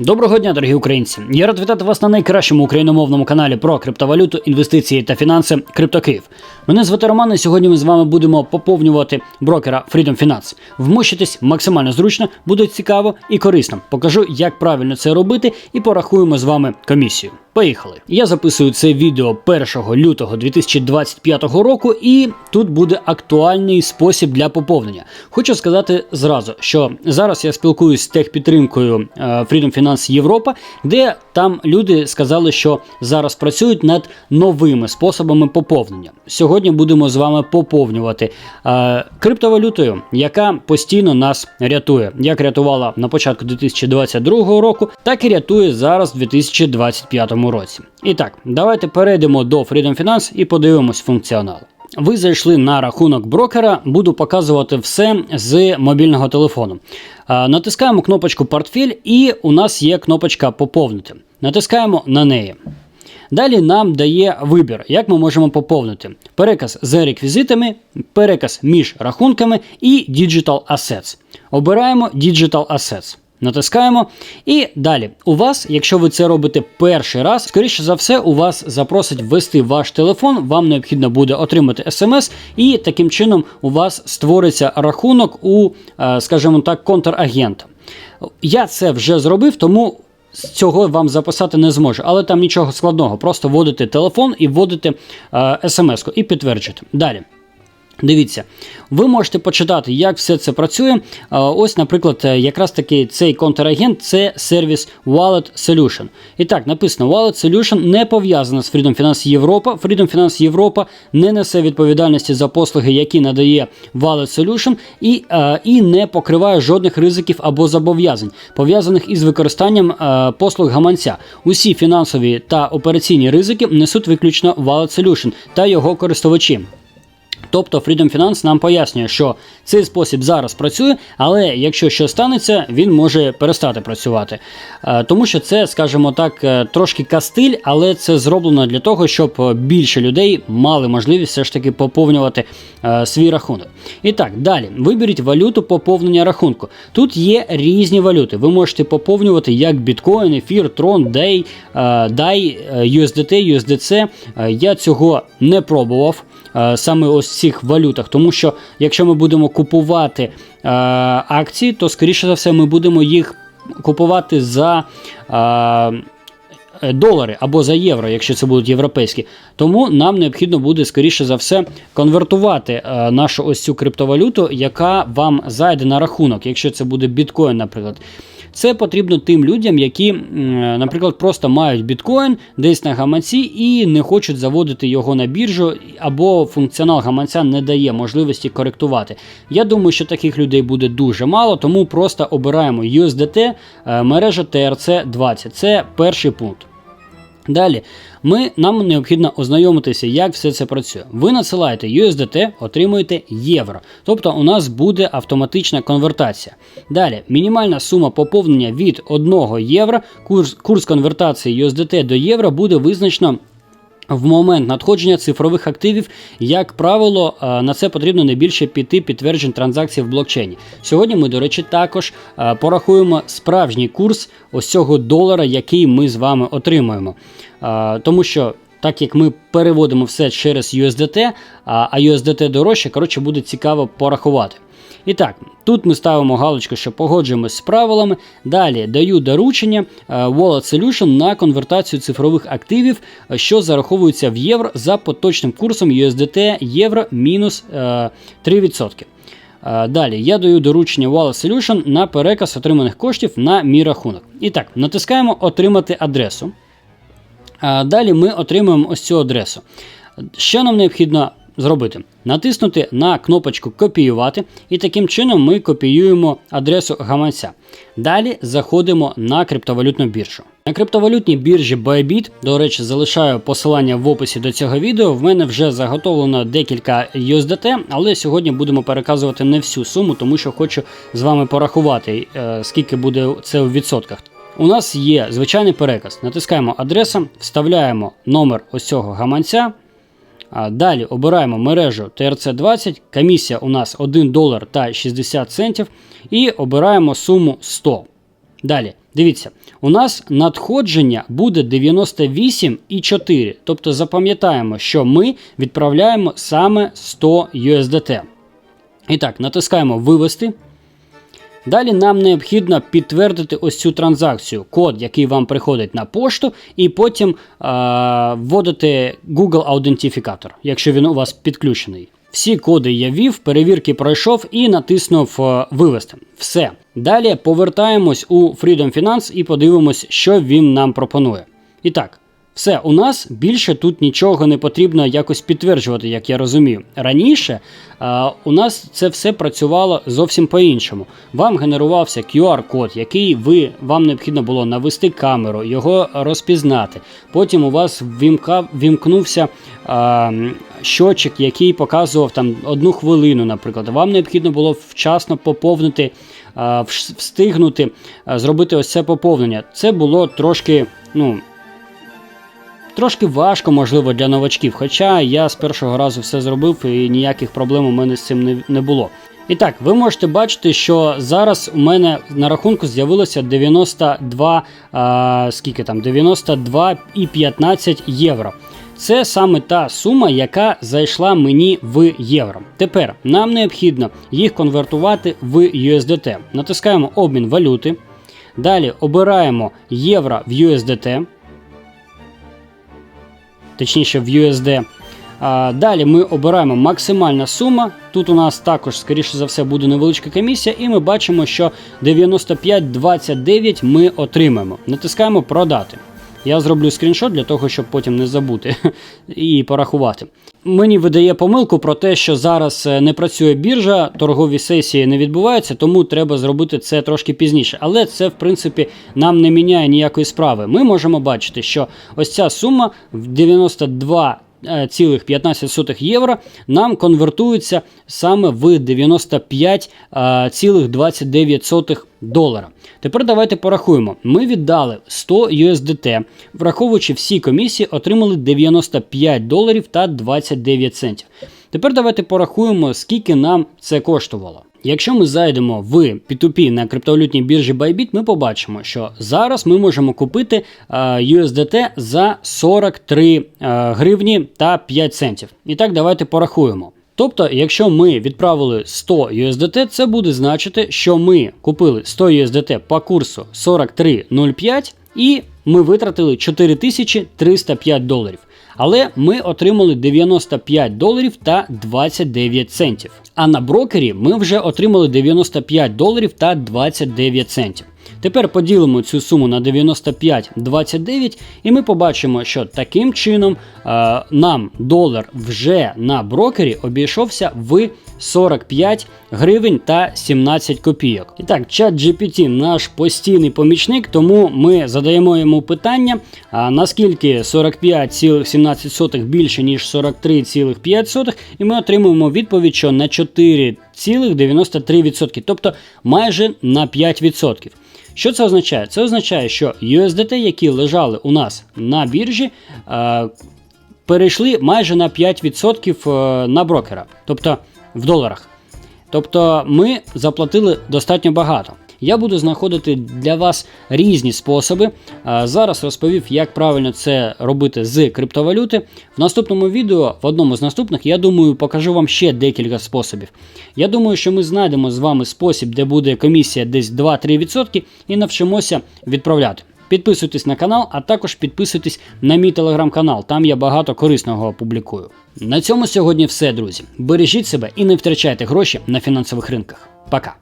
Доброго дня, дорогі українці! Я рад вітати вас на найкращому україномовному каналі про криптовалюту, інвестиції та фінанси Криптокиїв. Мене звати Роман, і сьогодні ми з вами будемо поповнювати брокера Freedom Finance. Вмощитись максимально зручно, буде цікаво і корисно. Покажу, як правильно це робити, і порахуємо з вами комісію. Поїхали! Я записую це відео 1 лютого 2025 року, і тут буде актуальний спосіб для поповнення. Хочу сказати зразу, що зараз я спілкуюсь з техпідтримкою е, Freedom Finance Європа, де там люди сказали, що зараз працюють над новими способами поповнення. Сьогодні будемо з вами поповнювати е, криптовалютою, яка постійно нас рятує, як рятувала на початку 2022 року, так і рятує зараз в 2025 році. І так, давайте перейдемо до Freedom Finance і подивимось функціонал. Ви зайшли на рахунок брокера, буду показувати все з мобільного телефону. Натискаємо кнопочку Портфель, і у нас є кнопочка Поповнити. Натискаємо на неї. Далі нам дає вибір, як ми можемо поповнити переказ з реквізитами, переказ між рахунками і Digital Assets. Обираємо Digital Assets. Натискаємо. І далі, у вас, якщо ви це робите перший раз, скоріше за все, у вас запросить ввести ваш телефон, вам необхідно буде отримати смс, і таким чином у вас створиться рахунок у, е, скажімо так, контрагента. Я це вже зробив, тому. Цього вам записати не зможу, але там нічого складного. Просто вводите телефон і вводите е, смс-ку і підтверджуєте. Далі. Дивіться, ви можете почитати, як все це працює. Ось, наприклад, е, якраз таки цей контрагент це сервіс Wallet Solution. І так, написано: Wallet Solution не пов'язана з Freedom Finance Європа. Freedom Finance Європа не несе відповідальності за послуги, які надає Wallet Solution, і е, і не покриває жодних ризиків або зобов'язань, пов'язаних із використанням е, послуг гаманця. Усі фінансові та операційні ризики несуть виключно Wallet Solution та його користувачі. Тобто Freedom Finance нам пояснює, що цей спосіб зараз працює, але якщо що станеться, він може перестати працювати. Е, тому що це, скажімо так, е, трошки кастиль, але це зроблено для того, щоб більше людей мали можливість все ж таки поповнювати е, свій рахунок. І так, далі, виберіть валюту поповнення рахунку. Тут є різні валюти. Ви можете поповнювати як біткоін, ефір, трон, DAI, DAI, USDT, USDC. Я цього не пробував. Саме ось цих валютах, тому що якщо ми будемо купувати е, акції, то скоріше за все ми будемо їх купувати за е, долари або за євро, якщо це будуть європейські. Тому нам необхідно буде скоріше за все конвертувати е, нашу ось цю криптовалюту, яка вам зайде на рахунок, якщо це буде біткоін, наприклад. Це потрібно тим людям, які, наприклад, просто мають біткоін десь на гаманці і не хочуть заводити його на біржу, або функціонал гаманця не дає можливості коректувати. Я думаю, що таких людей буде дуже мало, тому просто обираємо USDT е, мережа TRC20. Це перший пункт. Далі ми, нам необхідно ознайомитися, як все це працює. Ви надсилаєте USDT, отримуєте євро. Тобто у нас буде автоматична конвертація. Далі, мінімальна сума поповнення від 1 євро, курс, курс конвертації USDT до євро буде визначено в момент надходження цифрових активів, як правило, е, на це потрібно не більше п'яти підтверджень транзакцій в блокчейні. Сьогодні ми, до речі, також е, порахуємо справжній курс ось цього долара, який ми з вами отримуємо. Е, тому що. Так як ми переводимо все через USDT, а USDT дорожче, коротше, буде цікаво порахувати. І так, тут ми ставимо галочку, що погоджуємось з правилами. Далі даю доручення е, Wallet Solution на конвертацію цифрових активів, е, що зараховуються в євро за поточним курсом USDT євро мінус 3%. Е, далі я даю доручення Wallet Solution на переказ отриманих коштів на мій рахунок. І так, натискаємо Отримати адресу. Далі ми отримуємо ось цю адресу. Що нам необхідно зробити? Натиснути на кнопочку Копіювати, і таким чином ми копіюємо адресу гаманця. Далі заходимо на криптовалютну біржу. На криптовалютній біржі Bybit, до речі, залишаю посилання в описі до цього відео. В мене вже заготовлено декілька USDT, але сьогодні будемо переказувати не всю суму, тому що хочу з вами порахувати, е, скільки буде це у відсотках. У нас є звичайний переказ. Натискаємо адреса, вставляємо номер ось цього гаманця. Далі обираємо мережу TRC20, комісія у нас 1 долар та 60 центів. І обираємо суму 100. Далі Дивіться, у нас надходження буде 98,4. Тобто запам'ятаємо, що ми відправляємо саме 100 USDT. І так, натискаємо вивести. Далі нам необхідно підтвердити ось цю транзакцію, код, який вам приходить на пошту, і потім а, вводити Google аутентифікатор, якщо він у вас підключений. Всі коди я ввів, перевірки пройшов і натиснув е, вивести. Все. Далі повертаємось у Freedom Finance і подивимось, що він нам пропонує. І так, все, у нас більше тут нічого не потрібно якось підтверджувати, як я розумію. Раніше а, у нас це все працювало зовсім по-іншому. Вам генерувався QR-код, який ви, вам необхідно було навести камеру, його розпізнати. Потім у вас вімка, вімкнувся щочик, який показував там одну хвилину, наприклад. Вам необхідно було вчасно поповнити, а, встигнути а, зробити ось це поповнення. Це було трошки, ну. Трошки важко, можливо, для новачків, хоча я з першого разу все зробив і ніяких проблем у мене з цим не, було. І так, ви можете бачити, що зараз у мене на рахунку з'явилося 92, а, скільки там, 92,15 євро. Це саме та сума, яка зайшла мені в євро. Тепер нам необхідно їх конвертувати в USDT. Натискаємо обмін валюти. Далі обираємо євро в USDT точніше в USD. Далі ми обираємо максимальна сума. Тут у нас також, скоріше за все, буде невеличка комісія, і ми бачимо, що 95,29 ми отримаємо. Натискаємо продати. Я зроблю скріншот для того, щоб потім не забути і порахувати. Мені видає помилку про те, що зараз е, не працює біржа, торгові сесії не відбуваються, тому треба зробити це трошки пізніше. Але це, в принципі, нам не міняє ніякої справи. Ми можемо бачити, що ось ця сума в 92 цілих 15 євро нам конвертується саме в 95,29 долара. Тепер давайте порахуємо. Ми віддали 100 USDT, враховуючи всі комісії, отримали 95 доларів та 29 центів. Тепер давайте порахуємо, скільки нам це коштувало. Якщо ми зайдемо в P2P на криптовалютній біржі Bybit, ми побачимо, що зараз ми можемо купити е, USDT за 43 е, гривні та 5 центів. І так, давайте порахуємо. Тобто, якщо ми відправили 100 USDT, це буде значити, що ми купили 100 USDT по курсу 43.05 і ми витратили 4305 доларів. Але ми отримали 95 доларів та 29 центів. А на брокері ми вже отримали 95 доларів та 29 центів. Тепер поділимо цю суму на 95,29 і ми побачимо, що таким чином е, нам долар вже на брокері обійшовся в 45 гривень та 17 копійок. І так, чат GPT наш постійний помічник, тому ми задаємо йому питання, а наскільки 45,17 більше, ніж 43,5, і ми отримуємо відповідь, що на 4,93%, тобто майже на 5%. Що це означає? Це означає, що USDT, які лежали у нас на біржі, перейшли майже на 5% е, на брокера, тобто в доларах. Тобто ми заплатили достатньо багато. Я буду знаходити для вас різні способи. Зараз розповів, як правильно це робити з криптовалюти. В наступному відео, в одному з наступних, я думаю, покажу вам ще декілька способів. Я думаю, що ми знайдемо з вами спосіб, де буде комісія десь 2-3% і навчимося відправляти. Підписуйтесь на канал, а також підписуйтесь на мій телеграм-канал. Там я багато корисного публікую. На цьому сьогодні все, друзі. Бережіть себе і не втрачайте гроші на фінансових ринках. Пока.